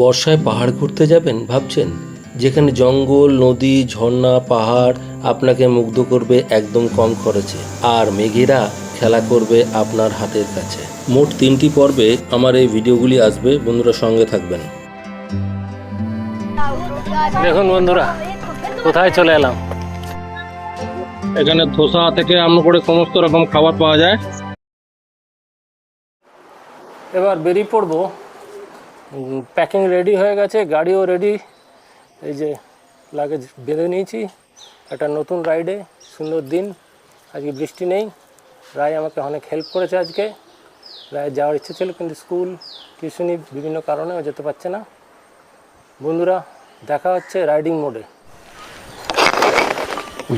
বর্ষায় পাহাড় ঘুরতে যাবেন ভাবছেন? যেখানে জঙ্গল নদী ঝর্ণা পাহাড় আপনাকে মুগ্ধ করবে একদম কম খরচে। আর মেঘেরা খেলা করবে আপনার হাতের কাছে। মোট তিনটি পর্বে আমার এই ভিডিওগুলি আসবে বন্ধুরা সঙ্গে থাকবেন। দেখুন বন্ধুরা কোথায় চলে এলাম? এখানে ধোসা থেকে আরম্ভ করে সমস্ত রকম খাবার পাওয়া যায়। এবার বেরিয়ে পড়ব। প্যাকিং রেডি হয়ে গেছে গাড়িও রেডি এই যে লাগেজ বেঁধে নিয়েছি একটা নতুন রাইডে সুন্দর দিন আজকে বৃষ্টি নেই। রায় আমাকে অনেক হেল্প করেছে আজকে। রায় যাওয়ার ইচ্ছে ছিল কিন্তু স্কুল টিউশনি বিভিন্ন কারণে ও যেতে পারছে না। বন্ধুরা দেখা হচ্ছে রাইডিং মোডে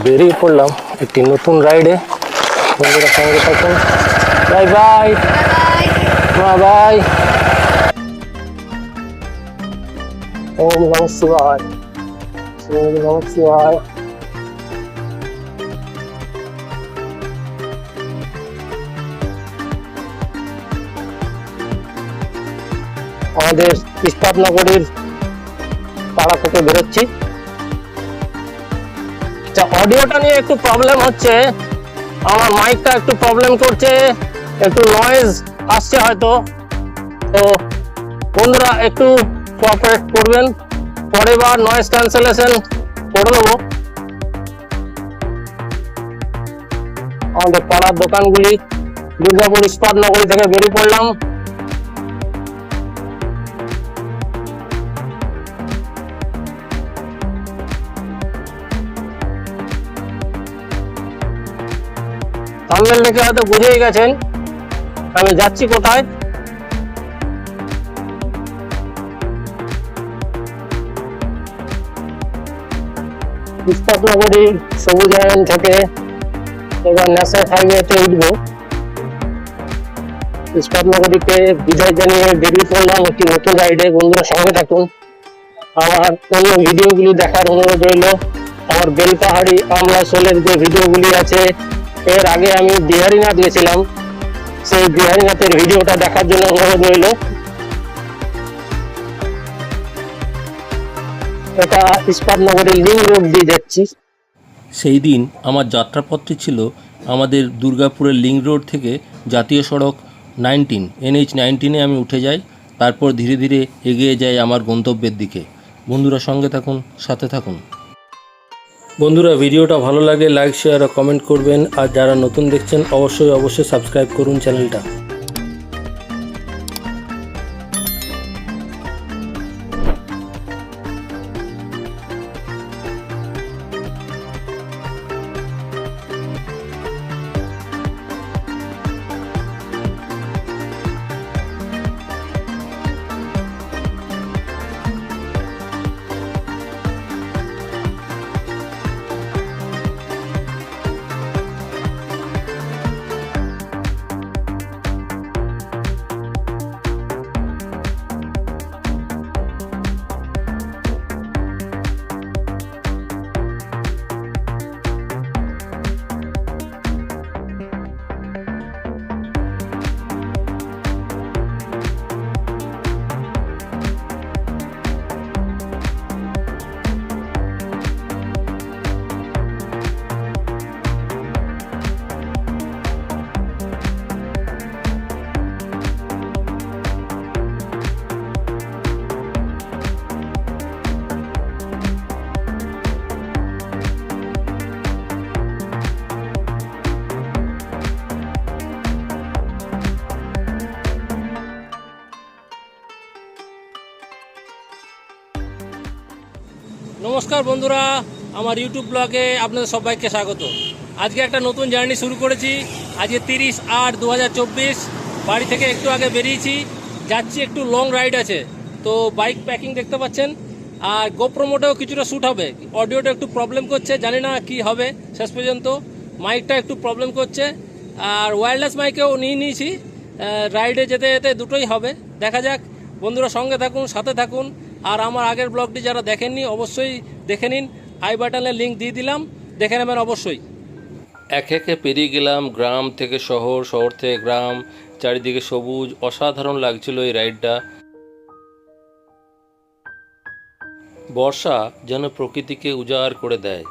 বেরিয়ে পড়লাম একটি নতুন রাইডে বন্ধুরা সঙ্গে থাকুন। বাই বাই মা বাই ওম নম শিবায় ওম নম শিবায় আমাদের ইস্পাত নগরীর পাড়া থেকে বেরোচ্ছি। আচ্ছা অডিওটা নিয়ে একটু প্রবলেম হচ্ছে। আমার মাইকটা একটু প্রবলেম করছে। একটু নয়েজ আসছে হয়তো। তো বন্ধুরা, একটু কোঅপারেট করবেন, পরে বার নয়েজ ক্যান্সেলেশন করে দেবো। আমাদের পাড়ার দোকানগুলি, দুর্গাপুর ইস্পাত নগরী থেকে বেরিয়ে পড়লাম। থাম্বনেল দেখে হয়তো বুঝেই গেছেন, আমি যাচ্ছি কোথায়। ইস্পাতনগরী সবুজ আয়ন থেকে এবার ন্যাশনাল হাইওয়েতে উঠবো। ইস্পাতনগরীকে বিদায় জানিয়ে বেরিয়ে পড়লাম একটি নতুন রাইডে বন্ধুরা সঙ্গে থাকুন। আমার অন্য ভিডিওগুলি দেখার অনুরোধ রইল। আমার বেলপাহাড়ি আমলা সোলের যে ভিডিওগুলি আছে, এর আগে আমি বিহারীনাথ গেছিলাম। সেই বিহারীনাথের ভিডিওটা দেখার জন্য অনুরোধ রইল। এটা ইস্পাত নগরের লিং রোড দিয়ে যাচ্ছি। সেই দিন আমার যাত্রাপথটি ছিল আমাদের দুর্গাপুরের লিঙ্ক রোড থেকে জাতীয় সড়ক নাইনটিন, এনএইচ নাইনটিনে আমি উঠে যাই, তারপর ধীরে ধীরে এগিয়ে যাই আমার গন্তব্যের দিকে। বন্ধুরা সঙ্গে থাকুন, সাথে থাকুন। বন্ধুরা, ভিডিওটা ভালো লাগে লাইক শেয়ার আর কমেন্ট করবেন। আর যারা নতুন দেখছেন, অবশ্যই অবশ্যই সাবস্ক্রাইব করুন চ্যানেলটা। নমস্কার বন্ধুরা, আমার ইউটিউব ব্লগে আপনাদের সবাইকে স্বাগত। আজকে একটা নতুন জার্নি শুরু করেছি। আজকে তিরিশ আট দু বাড়ি থেকে একটু আগে বেরিয়েছি। যাচ্ছি একটু লং রাইড আছে। তো বাইক প্যাকিং দেখতে পাচ্ছেন। আর গোপ্রোমোটেও কিছুটা শ্যুট হবে। অডিওটা একটু প্রবলেম করছে, জানি না কি হবে শেষ পর্যন্ত। মাইকটা একটু প্রবলেম করছে। আর ওয়্যারলেস মাইকেও নিয়ে নিয়েছি। রাইডে যেতে যেতে দুটোই হবে। দেখা যাক। বন্ধুরা সঙ্গে থাকুন, সাথে থাকুন। আর আমার আগের ব্লগটি যারা দেখেননি, অবশ্যই দেখে নিন। আই বাটনের লিঙ্ক দিয়ে দিলাম, দেখে নেবেন অবশ্যই। এক একে পেরিয়ে গেলাম গ্রাম থেকে শহর শহর থেকে গ্রাম। চারিদিকে সবুজ, অসাধারণ লাগছিল এই রাইডটা। বর্ষা যেন প্রকৃতিকে উজাড় করে দেয়,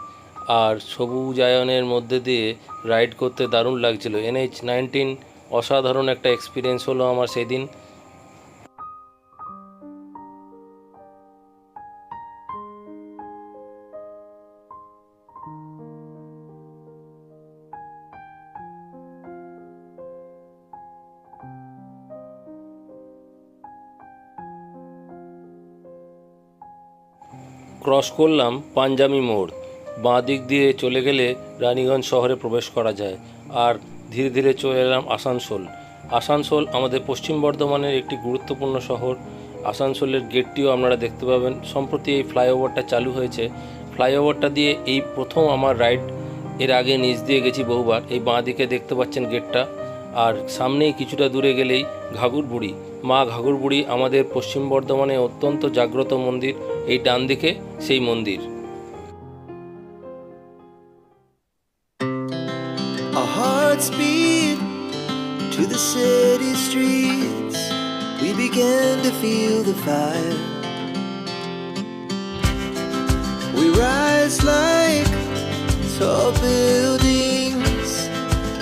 আর সবুজায়নের মধ্যে দিয়ে রাইড করতে দারুণ লাগছিল। এনএইচ নাইনটিন, অসাধারণ একটা এক্সপিরিয়েন্স হলো আমার সেদিন। ক্রস করলাম পাঞ্জাবি মোড়। বাঁ দিক দিয়ে চলে গেলে রানীগঞ্জ শহরে প্রবেশ করা যায় আর ধীরে ধীরে চলে এলাম আসানসোল। আসানসোল আমাদের পশ্চিম বর্ধমানের একটি গুরুত্বপূর্ণ শহর। আসানসোলের গেটটিও আপনারা দেখতে পাবেন। সম্প্রতি এই ফ্লাইওভারটা চালু হয়েছে। ফ্লাইওভারটা দিয়ে এই প্রথম আমার রাইড এর আগে নিচ দিয়ে গেছি বহুবার। এই বাঁ দিকে দেখতে পাচ্ছেন গেটটা। আর সামনেই কিছুটা দূরে গেলেই ঘাঘর বুড়ি মা ঘাঘর বুড়ি আমাদের পশ্চিম বর্ধমানে অত্যন্ত জাগ্রত মন্দির। এই ডান দিকে সেই মন্দির। Tall.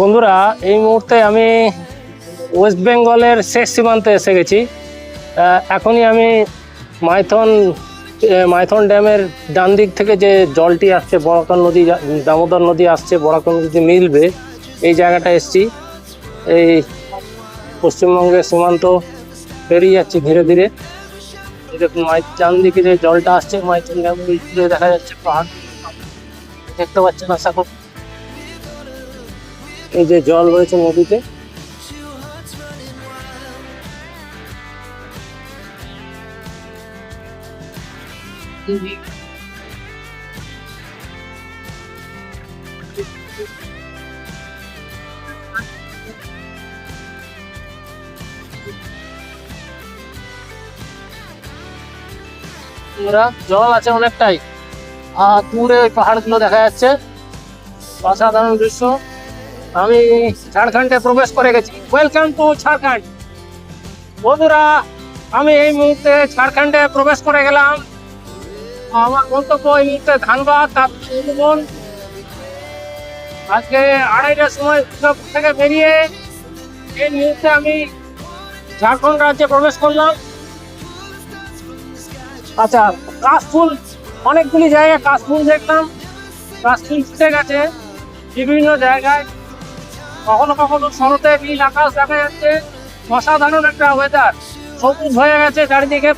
বন্ধুরা, এই মুহূর্তে আমি ওয়েস্ট বেঙ্গলের শেষ সীমান্তে এসে গেছি। এখনই আমি মাইথন মাইথন ড্যামের ডান দিক থেকে যে জলটি আসছে বরাকর নদী, দামোদর নদী আসছে বরাকর নদী মিলবে, এই জায়গাটা এসছি। এই পশ্চিমবঙ্গের সীমান্ত পেরিয়ে যাচ্ছি ধীরে ধীরে। ডান দিকে যে জলটা আসছে, মাইথন ড্যাম দেখা যাচ্ছে পাহাড়। দেখতে পাচ্ছেন, আশা করি এই যে জল রয়েছে নদীতে। জল আছে অনেকটাই। আর দূরে ওই পাহাড়গুলো দেখা যাচ্ছে। অসাধারণ দৃশ্য। আমি ঝাড়খণ্ডে প্রবেশ করে গেছি। Welcome to Jharkhand. বন্ধুরা, আমি এই মুহূর্তে ঝাড়খণ্ডে প্রবেশ করে গেলাম। আমার গন্তব্য এই মুহূর্তে ধানবাদ, তার সুন্দরবন আজকে আড়াইটার সময় থেকে বেরিয়ে এই মুহূর্তে আমি ঝাড়খণ্ড রাজ্যে প্রবেশ করলাম। আচ্ছা কাশফুল, অনেকগুলি জায়গায় কাশফুল দেখলাম। কাশফুল ফুটে গেছে। বিভিন্ন জায়গায় কখনো কখনো শরতে নীল আকাশ দেখা যাচ্ছে। অসাধারণ একটা ওয়েদার সবুজ হয়ে গেছে চারিদিকে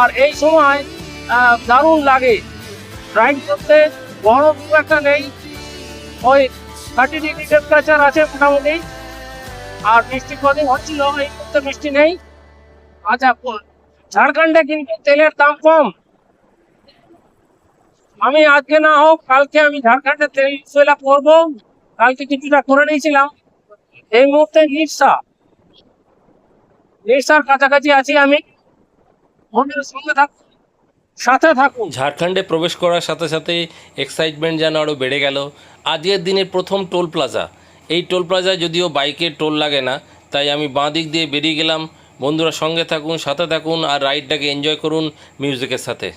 আর এই সময় দারুণ লাগে। রাইড করতে গরম খুব একটা নেই। ওই থার্টি ডিগ্রি টেম্পারেচার আছে মোটামুটি। আর বৃষ্টি কদিন হচ্ছিল, এই মুহূর্তে বৃষ্টি নেই। আচ্ছা ঝাড়খণ্ডে কিন্তু তেলের দাম কম। আমি আজকে না হোক, কালকে আমি ঝাড়খণ্ডে তেল ফেলা করব কালকে কিছুটা করে নিয়েছিলাম। এই মুহূর্তে নিরসা। নিরসার কাছাকাছি আছি আমি। বন্ধুদের সঙ্গে থাকুন সাথে থাকুন। ঝাড়খণ্ডে প্রবেশ করার সাথে সাথে এক্সাইটমেন্ট যেন আরও বেড়ে গেল। আজকের দিনের প্রথম টোল প্লাজা। এই টোল প্লাজায় যদিও বাইকের টোল লাগে না, তাই আমি বাঁ দিক দিয়ে বেরিয়ে গেলাম। বন্ধুরা সঙ্গে থাকুন, সাথে থাকুন, আর রাইডটাকে এনজয় করুন মিউজিকের সাথে।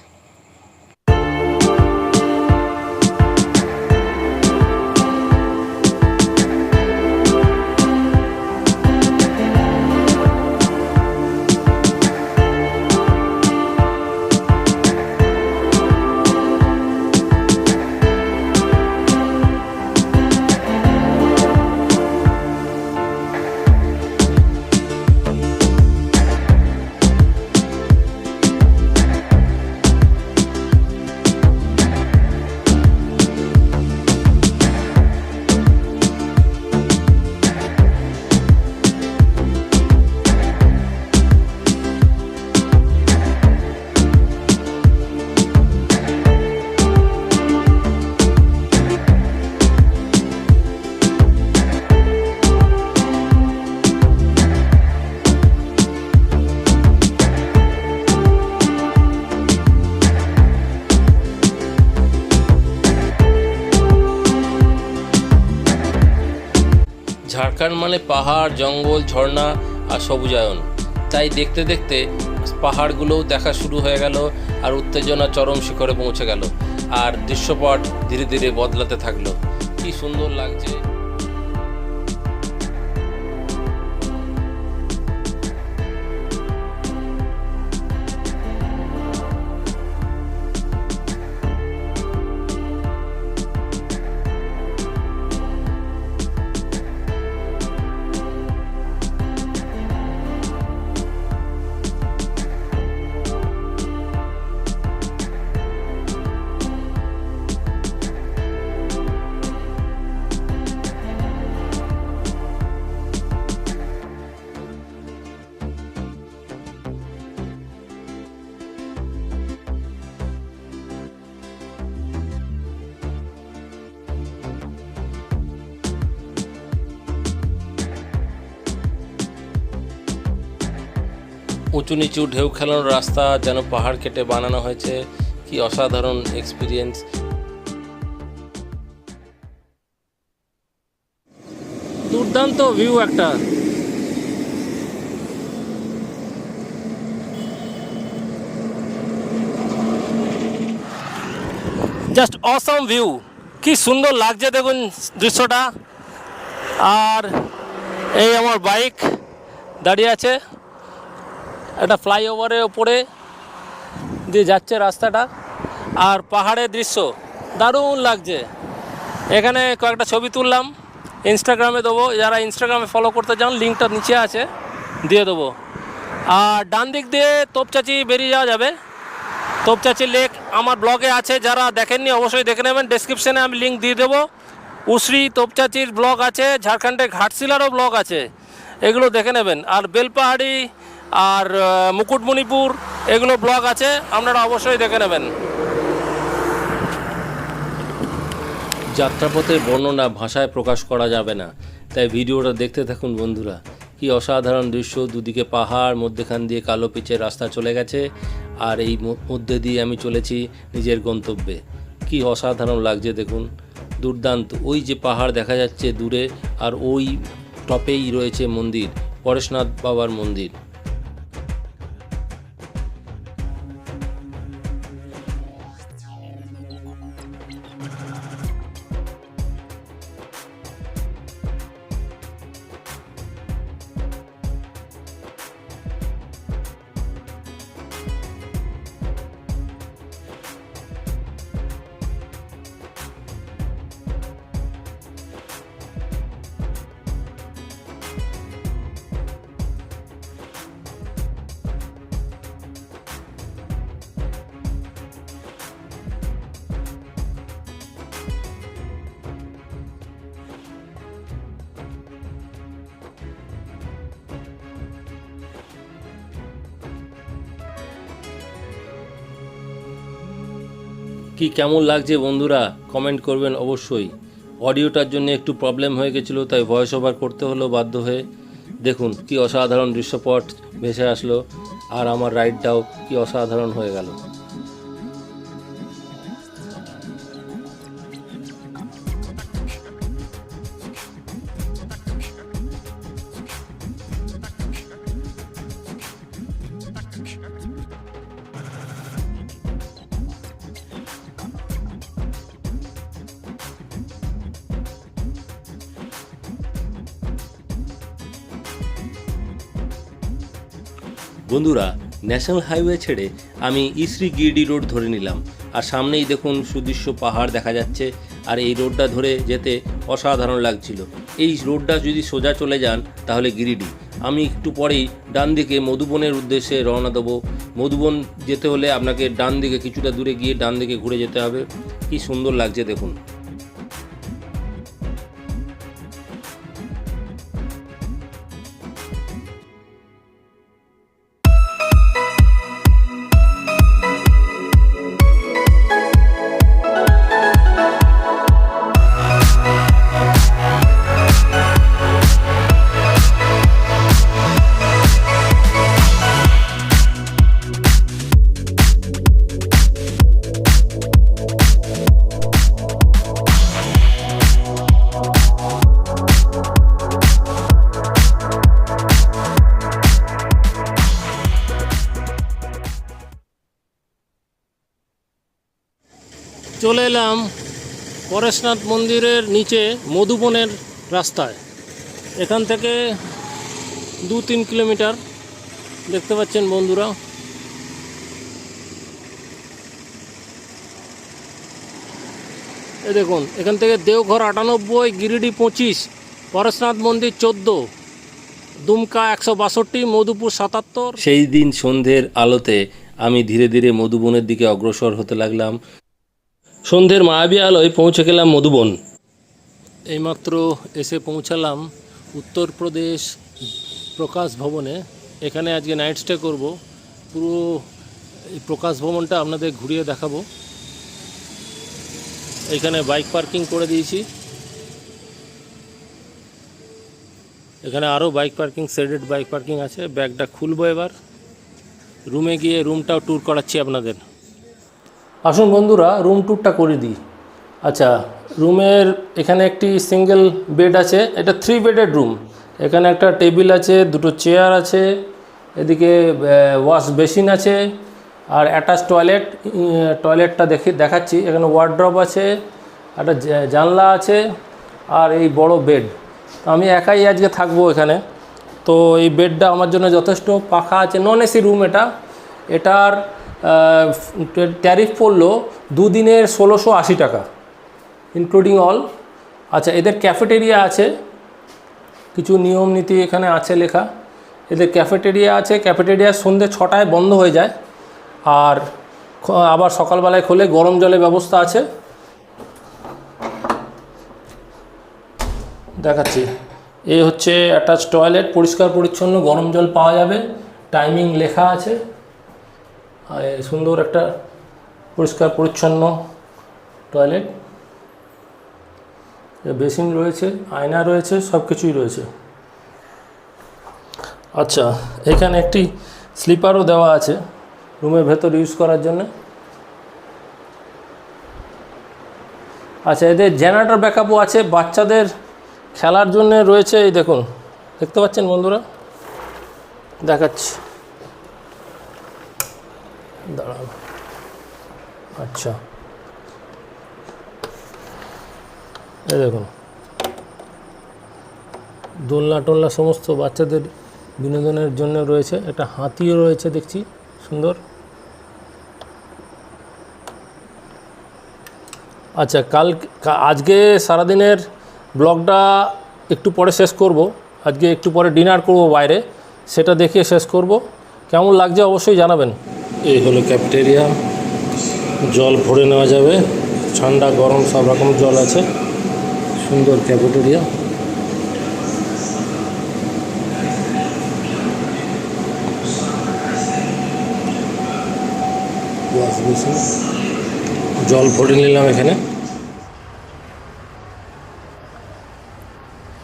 মানে পাহাড়, জঙ্গল, ঝর্ণা আর সবুজায়ন। তাই দেখতে দেখতে পাহাড়গুলোও দেখা শুরু হয়ে গেল আর উত্তেজনা চরম শিখরে পৌঁছে গেল। আর দৃশ্যপট ধীরে ধীরে বদলাতে থাকল। কি সুন্দর লাগছে। উঁচু নিচু ঢেউ খেলানোর রাস্তা যেন পাহাড় কেটে বানানো হয়েছে। কি অসাধারণ এক্সপিরিয়েন্স দুর্দান্ত ভিউ একটা। জাস্ট অসম ভিউ কি সুন্দর লাগছে দেখুন দৃশ্যটা। আর এই আমার বাইক দাঁড়িয়ে আছে। একটা ফ্লাইওভারের ওপরে দিয়ে যাচ্ছে রাস্তাটা। আর পাহাড়ের দৃশ্য, দারুণ লাগছে। এখানে কয়েকটা ছবি তুললাম ইনস্টাগ্রামে দেবো। যারা ইনস্টাগ্রামে ফলো করতে চান লিঙ্কটা নিচে আছে, দিয়ে দেবো। আর ডান দিক দিয়ে তোপচাচি বেরিয়ে যাওয়া যাবে। তোপচাচি লেক আমার ব্লগে আছে, যারা দেখেননি অবশ্যই দেখে নেবেন। ডেসক্রিপশানে আমি লিঙ্ক দিয়ে দেবো। উশ্রী তোপচাচির ব্লগ আছে, ঝাড়খণ্ডের ঘাটশিলারও ব্লগ আছে, এগুলো দেখে নেবেন। আর বেলপাহাড়ি আর মুকুটমণিপুর, এগুলো ব্লগ আছে, আপনারা অবশ্যই দেখে নেবেন। যাত্রাপথের বর্ণনা ভাষায় প্রকাশ করা যাবে না। তাই ভিডিওটা দেখতে থাকুন বন্ধুরা। কি অসাধারণ দৃশ্য, দুদিকে পাহাড়, মধ্যেখান দিয়ে কালো পিচের রাস্তা চলে গেছে, আর এই মধ্যে দিয়ে আমি চলেছি নিজের গন্তব্যে। কি অসাধারণ লাগছে দেখুন। দুর্দান্ত, ওই যে পাহাড় দেখা যাচ্ছে দূরে, আর ওই টপেই রয়েছে মন্দির, পরেশনাথ বাবার মন্দির। কি কেমন লাগছে বন্ধুরা? কমেন্ট করবেন অবশ্যই। অডিওটার জন্য একটু প্রবলেম হয়ে গেছিল, তাই ভয়েস ওভার করতে হলো বাধ্য হয়ে। দেখুন, কি অসাধারণ দৃশ্যপট ভেসে আসলো, আর আমার রাইডটাও কি অসাধারণ হয়ে গেল। বন্ধুরা, ন্যাশনাল হাইওয়ে ছেড়ে আমি ইসরি গিরডি রোড ধরে নিলাম। আর সামনেই দেখুন সুদৃশ্য পাহাড় দেখা যাচ্ছে, আর এই রোডটা ধরে যেতে অসাধারণ লাগছিল। এই রোডটা যদি সোজা চলে যান, তাহলে গিরিডি। আমি একটু পরেই ডান দিকে মধুবনের উদ্দেশ্যে রওনা দেবো। মধুবন যেতে হলে আপনাকে ডান দিকে কিছুটা দূরে গিয়ে ডান দিকে ঘুরে যেতে হবে। কি সুন্দর লাগছে দেখুন। চলে এলাম পরেশনাথ মন্দিরের নিচে মধুবনের রাস্তায়। এখান থেকে দু তিন কিলোমিটার। দেখতে পাচ্ছেন বন্ধুরা। এই দেখুন, এখান থেকে দেওঘর আটানব্বই, গিরিডি পঁচিশ, পরেশনাথ মন্দির চোদ্দ, দুমকা একশো বাষট্টি, মধুপুর সাতাত্তর। সেই দিন সন্ধ্যের আলোতে আমি ধীরে ধীরে মধুবনের দিকে অগ্রসর হতে লাগলাম। সন্ধ্যের মায়াবী আলোয় পৌঁছে গেলাম মধুবন। এইমাত্র এসে পৌঁছালাম উত্তরপ্রদেশ প্রকাশ ভবনে। এখানে আজকে নাইট স্টে করব। পুরো প্রকাশ ভবনটা আপনাদের ঘুরিয়ে দেখাবো। এখানে বাইক পার্কিং করে দিয়েছি। এখানে আরও bike parking shaded bike parking আছে। ব্যাগটা খুলবো এবার। রুমে গিয়ে রুমটাও ট্যুর করাচ্ছি আপনাদের। আসুন বন্ধুরা রুম ট্যুরটা করে দিই। আচ্ছা রুমের এখানে একটি সিঙ্গেল বেড আছে, এটা থ্রি বেডেড রুম এখানে একটা টেবিল আছে, দুটো চেয়ার আছে, এদিকে ওয়াশ বেসিন আছে, আর অ্যাটাচ টয়লেট টয়লেটটা দেখি, দেখাচ্ছি। এখানে ওয়ার্ড্রপ আছে, একটা জানলা আছে, আর এই বড় বেড আমি একাই আজকে থাকব এখানে। তো এই বেডটা আমার জন্য যথেষ্ট, পাখা আছে নন এসি রুম এটা। এটার ট্যারিফ পড়ল দুদিনের ষোলোশো আশি টাকা ইনক্লুডিং অল আচ্ছা এদের ক্যাফেটেরিয়া আছে, কিছু নিয়ম নীতি এখানে আছে লেখা। এদের ক্যাফেটেরিয়া আছে ক্যাফেটেরিয়া সন্ধ্যে ছটায় বন্ধ হয়ে যায়। আর আবার সকালবেলায় খোলে, গরম জলের ব্যবস্থা আছে। দেখাচ্ছি। এই হচ্ছে অ্যাটাচ টয়লেট পরিষ্কার পরিচ্ছন্ন, গরম জল পাওয়া যাবে। টাইমিং লেখা আছে। সুন্দর একটা পরিষ্কার, পরিচ্ছন্ন টয়লেট বেসিন রয়েছে, আয়না রয়েছে সব কিছুই রয়েছে। আচ্ছা এখানে একটি স্লিপারও দেওয়া আছে রুমের ভেতর ইউজ করার জন্য। আচ্ছা এদের জেনারেটর ব্যাকআপও আছে, বাচ্চাদের খেলার জন্য রয়েছে, এই দেখুন, দেখতে পাচ্ছেন বন্ধুরা? দেখাচ্ছি। দাঁড়ান আচ্ছা। এই দেখুন। দোলনা টোলনা সমস্ত বাচ্চাদের বিনোদনের জন্য রয়েছে। একটা হাতিও রয়েছে, দেখছি। সুন্দর। আচ্ছা কাল আজকে সারাদিনের ব্লগটা একটু পরে শেষ করব। আজকে একটু পরে ডিনার করব বাইরে। সেটা দেখিয়ে শেষ করব। কেমন লাগছে অবশ্যই জানাবেন। এই হলো ক্যাফেটেরিয়া জল ভরে নেওয়া যাবে। ঠান্ডা, গরম সব রকম জল আছে। সুন্দর ক্যাফেটেরিয়া জল ভরে নিলাম এখানে।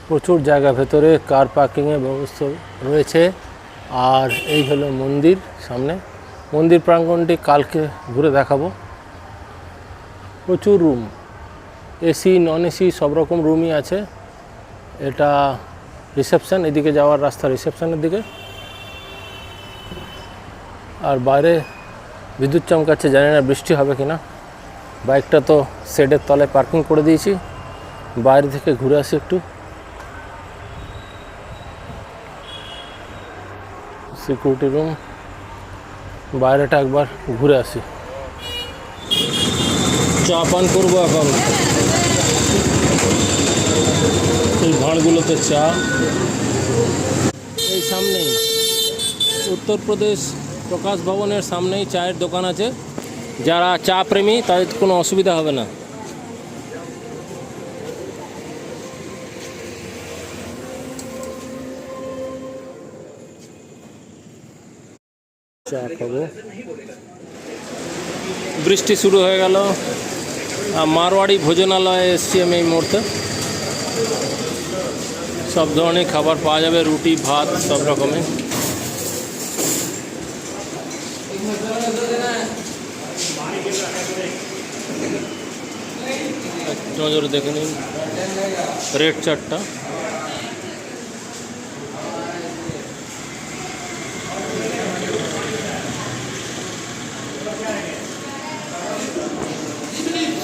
প্রচুর জায়গা ভেতরে কার পার্কিংয়ের ব্যবস্থা রয়েছে। আর এই হলো মন্দির সামনে। মন্দির প্রাঙ্গণটি কালকে ঘুরে দেখাবো। প্রচুর রুম এসি নন এসি সব রকম রুমই আছে। এটা রিসেপশান এদিকে যাওয়ার রাস্তা রিসেপশনের দিকে। আর বাইরে বিদ্যুৎ চমকাচ্ছে, জানি না বৃষ্টি হবে কি না বাইকটা তো শেডের তলায় পার্কিং করে দিয়েছি। বাইরে থেকে ঘুরে আসি একটু। সিকিউরিটি রুম বাইরেটা একবার ঘুরে আসি। চা পান করব এখন। এই ভাঁড়গুলোতে চা। এই সামনেই, উত্তরপ্রদেশ প্রকাশ ভবনের সামনেই চায়ের দোকান আছে। যারা চা প্রেমী, তাদের কোনো অসুবিধা হবে না। চা খাব। বৃষ্টি শুরু হয়ে গেল। মারওয়াড়ি ভোজনালয়ে এসছি আমি এই মুহূর্তে। সব ধরনের খাবার পাওয়া যাবে, রুটি, ভাত, সব রকমের নজরে দেখে নিন, রেড চারটা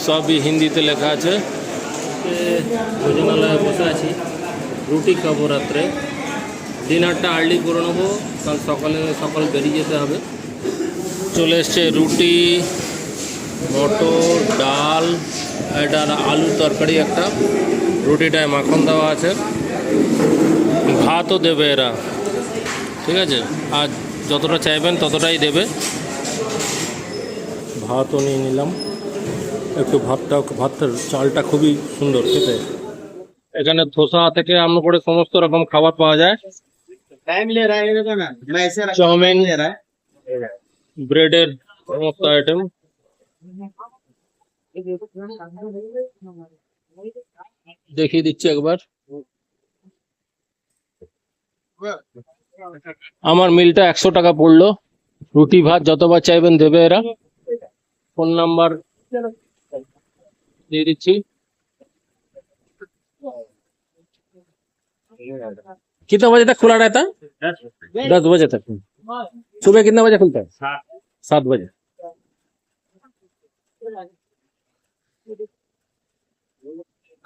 সবই হিন্দিতে লেখা আছে। ভোজনালয়ে বসে আছি। রুটি খাব রাত্রে। ডিনারটা আর্লি করে নেব কাল সকালে সকাল বেরিয়ে যেতে হবে। চলে এসছে রুটি মটর ডাল এটা আলু তরকারি একটা। রুটিটায় মাখন দেওয়া আছে। ভাতও দেবে এরা। ঠিক আছে? আর যতটা চাইবেন ততটাই দেবে। ভাতও নিয়ে নিলাম। একটু ভাতটা ভাতটার চালটা খুবই সুন্দর খেতে। এখানে ধোসা থেকে আমরা করে সমস্ত রকম খাবার পাওয়া যায়। চাউমিন ব্রেডের সমস্ত আইটেম দেখিয়ে দিচ্ছি একবার। আমার মিলটা একশো টাকা পড়ল। রুটি ভাত যতবার চাইবেন দেবে এরা। ফোন নাম্বার দিয়ে দিচ্ছি कितना बजे तक खुला रहता है दस बजे तक सुबह कितना बजे खुलता है सात बजे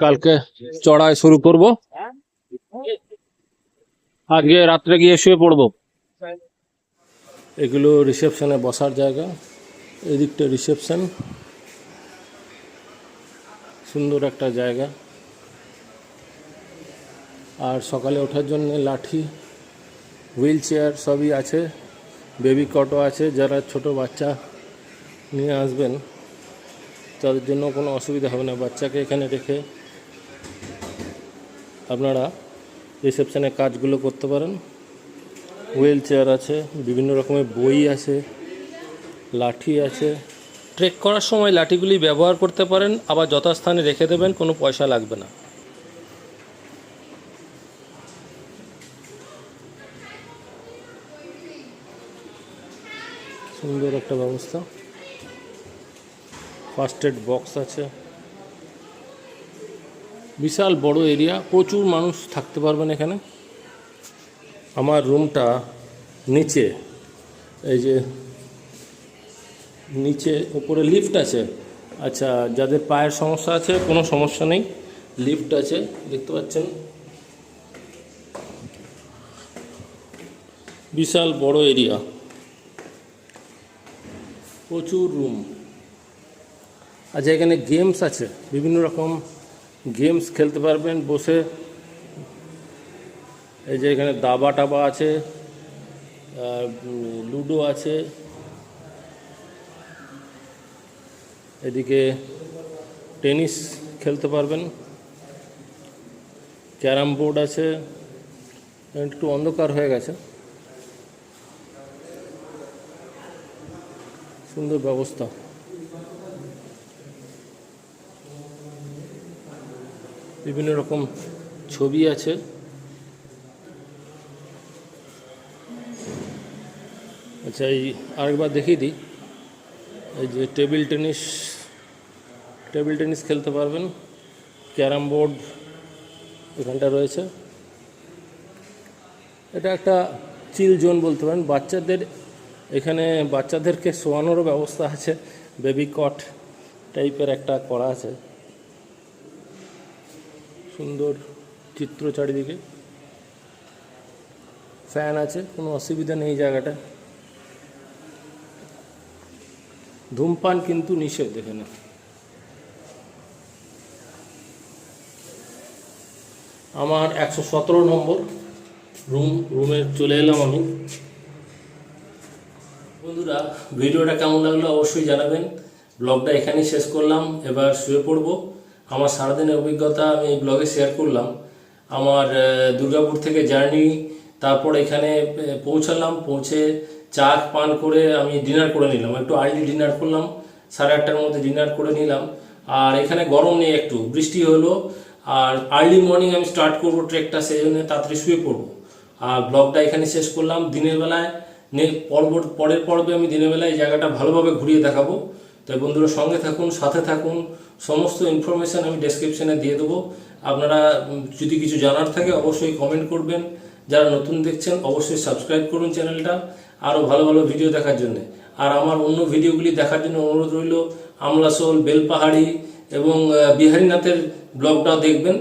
কালকে চড়াই শুরু করব আজকে রাত্রে গিয়ে শুয়ে পড়বো এগুলো রিসেপশনে বসার জায়গা এদিকটা রিসেপশন সুন্দর একটা জায়গা। আর সকালে ওঠার জন্য লাঠি হুইল চেয়ার সবই আছে, বেবি কটও আছে, যারা ছোট বাচ্চা নিয়ে আসবেন, তাদের জন্য কোনো অসুবিধা হবে না। বাচ্চাকে এখানে রেখে আপনারা রিসেপশনে কাজগুলো করতে পারেন। হুইল চেয়ার আছে, বিভিন্ন রকমের বই আছে, লাঠি আছে ট্রেক করার সময় লাঠিগুলি ব্যবহার করতে পারেন, আবার যথাস্থানে রেখে দেবেন, কোনো পয়সা লাগবে না। সুন্দর একটা ব্যবস্থা। ফার্স্ট এড বক্স আছে। বিশাল বড় এরিয়া প্রচুর মানুষ থাকতে পারবেন এখানে। আমার রুমটা নিচে, এই যে নিচে উপরে লিফট আছে। আচ্ছা যাদের পায়ের সমস্যা আছে, কোনো সমস্যা নেই। লিফট আছে, দেখতে পাচ্ছেন। বিশাল বড় এরিয়া প্রচুর রুম আচ্ছা এখানে গেমস আছে। বিভিন্ন রকম গেমস খেলতে পারবেন, বসে। এই যে এখানে দাবা টাবা আছে লুডো আছে। এদিকে টেনিস খেলতে পারবেন। ক্যারাম বোর্ড আছে। একটু অন্ধকার হয়ে গেছে। সুন্দর ব্যবস্থা। বিভিন্ন রকম ছবি আছে। আচ্ছা এই আরেকবার দেখিয়ে দিই। এই যে টেবিল টেনিস টেবিল টেনিস খেলতে পারবেন। ক্যারাম বোর্ড এখানটা রয়েছে। এটা একটা চিল জোন বলতে পারেন। বাচ্চাদের এখানে বাচ্চাদেরকে শোয়ানোরও ব্যবস্থা আছে বেবি কট টাইপের একটা করা আছে। সুন্দর চিত্র চারিদিকে। ফ্যান আছে, কোনো অসুবিধা নেই জায়গাটা। ধূমপান কিন্তু নিষেধ এখানে। আমার একশো সতেরো নম্বর রুম, রুমে চলে এলাম আমি। বন্ধুরা, ভিডিওটা কেমন লাগল অবশ্যই জানাবেন। ব্লগটা এখানেই শেষ করলাম, এবার শুয়ে পড়ব। আমার সারাদিনের অভিজ্ঞতা আমি ব্লগে শেয়ার করলাম। আমার দুর্গাপুর থেকে জার্নি, তারপর এখানে পৌঁছালাম, পৌঁছে চা পান করে আমি ডিনার করে নিলাম। একটু আর্লি ডিনার করলাম, সাড়ে আটটার মধ্যে ডিনার করে নিলাম। আর এখানে গরম নেই একটু, বৃষ্টি হলো। আর আর্লি মর্নিং আমি স্টার্ট করব ট্রেকটা সেই জন্য তাড়াতাড়ি শুয়ে পড়ব। আর ব্লগটা এখানে শেষ করলাম। দিনের বেলায় পর্ব পরের পর্বে আমি দিনের বেলায় এই জায়গাটা ভালোভাবে ঘুরিয়ে দেখাবো। তাই বন্ধুরা, সঙ্গে থাকুন, সাথে থাকুন। সমস্ত ইনফরমেশন আমি ডেসক্রিপশনে দিয়ে দেবো। আপনারা যদি কিছু জানার থাকে অবশ্যই কমেন্ট করবেন। যারা নতুন দেখছেন, অবশ্যই সাবস্ক্রাইব করুন চ্যানেলটা আরও ভালো ভালো ভিডিও দেখার জন্য। আর আমার অন্য ভিডিওগুলি দেখার জন্য অনুরোধ রইল, আমলাসোল, বেলপাহাড়ি এবং বিহারীনাথের ব্লগটাও দেখবেন।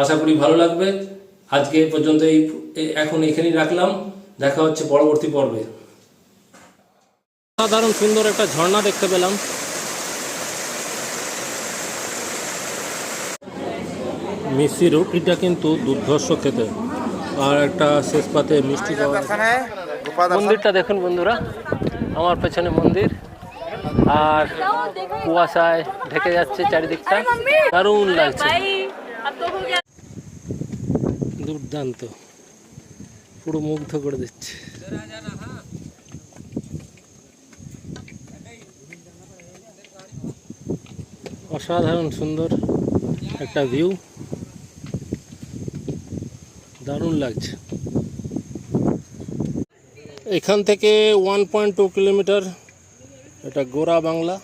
আশা করি ভালো লাগবে। আজকে পর্যন্ত এই এখন এখানেই রাখলাম। দেখা হচ্ছে পরবর্তী পর্বে। সাধারণ সুন্দর একটা ঝর্ণা দেখতে পেলাম। মিষ্টি রুটিটা কিন্তু দুর্ধর্ষ খেতে। আর একটা শেষ পাতে মিষ্টি যায়। মন্দিরটা দেখুন বন্ধুরা, আমার পেছনে মন্দির, আর কুয়াশায় ঢেকে যাচ্ছে চারিদিকটা। দারুণ লাগছে। দুর্দান্ত। পুরো মুগ্ধ করে দিচ্ছে। অসাধারণ সুন্দর একটা ভিউ। দারুণ লাগছে। এখান থেকে ওয়ান পয়েন্ট টু কিলোমিটার এটা গোরা বাংলা।